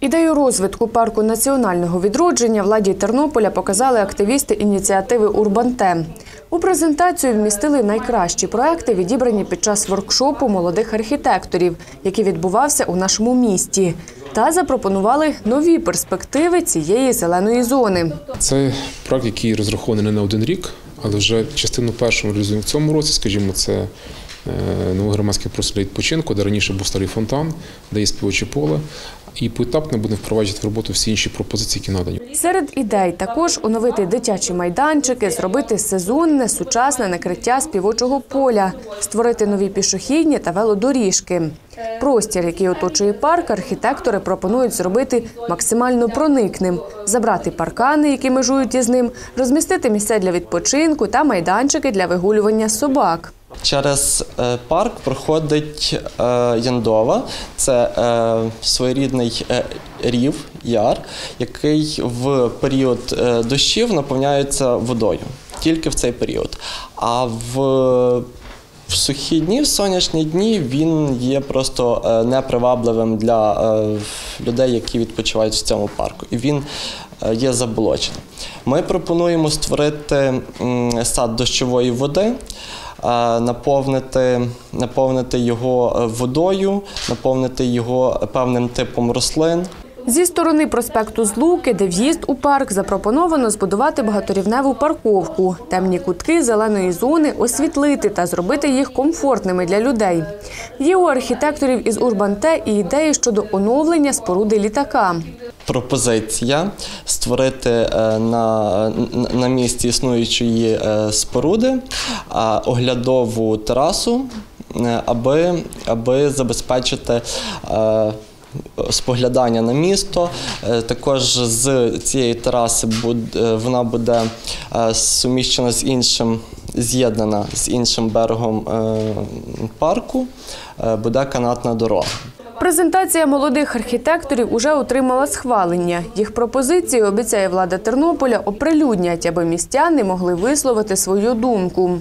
Ідею розвитку парку національного відродження владі Тернополя показали активісти ініціативи Урбанте. У презентацію вмістили найкращі проекти, відібрані під час воркшопу молодих архітекторів, який відбувався у нашому місті, та запропонували нові перспективи цієї зеленої зони. Це проект, який розрахований не на один рік, але вже частину першу ми реалізуємо в цьому році. Скажімо, це е, новий громадський простір для відпочинку, де раніше був старий фонтан, де є співоче поле. І поетапно будемо впроваджувати в роботу всі інші пропозиції, які надані. Серед ідей також оновити дитячі майданчики, зробити сезонне сучасне накриття співочого поля, створити нові пішохідні та велодоріжки. Простір, який оточує парк, архітектори пропонують зробити максимально проникним, забрати паркани, які межують із ним, розмістити місця для відпочинку та майданчики для вигулювання собак. Через е, парк проходить е, Яндова. Це е, своєрідний рів, яр, який в період дощів наповняється водою. Тільки в цей період. А в, в сухі дні, в сонячні дні, він є просто непривабливим для людей, які відпочивають в цьому парку. І він є заболоченим. Ми пропонуємо створити сад дощової води наповнити, наповнити його е, водою, наповнити його певним типом рослин. Зі сторони проспекту Злуки, де в'їзд у парк, запропоновано збудувати багаторівневу парковку, темні кутки зеленої зони освітлити та зробити їх комфортними для людей. Є у архітекторів із Урбанте і ідеї щодо оновлення споруди літака. Пропозиція створити е, на, на- на місці існуючої е, споруди е, оглядову терасу, е, аби, аби забезпечити. е, Споглядання на місто. Е, Також з цієї тераси буд- е, вона буде е, суміщена з іншим, з'єднана з іншим берегом е, парку, е, буде канатна дорога. Презентація молодих архітекторів уже отримала схвалення. Їх пропозиції обіцяє влада Тернополя оприлюднять, аби містяни могли висловити свою думку.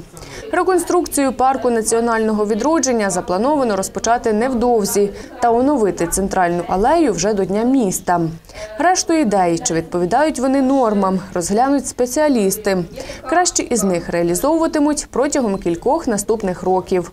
Реконструкцію парку національного відродження заплановано розпочати невдовзі та оновити центральну алею вже до дня міста. Решту ідей, чи відповідають вони нормам, розглянуть спеціалісти. Кращі із них реалізовуватимуть протягом кількох наступних років.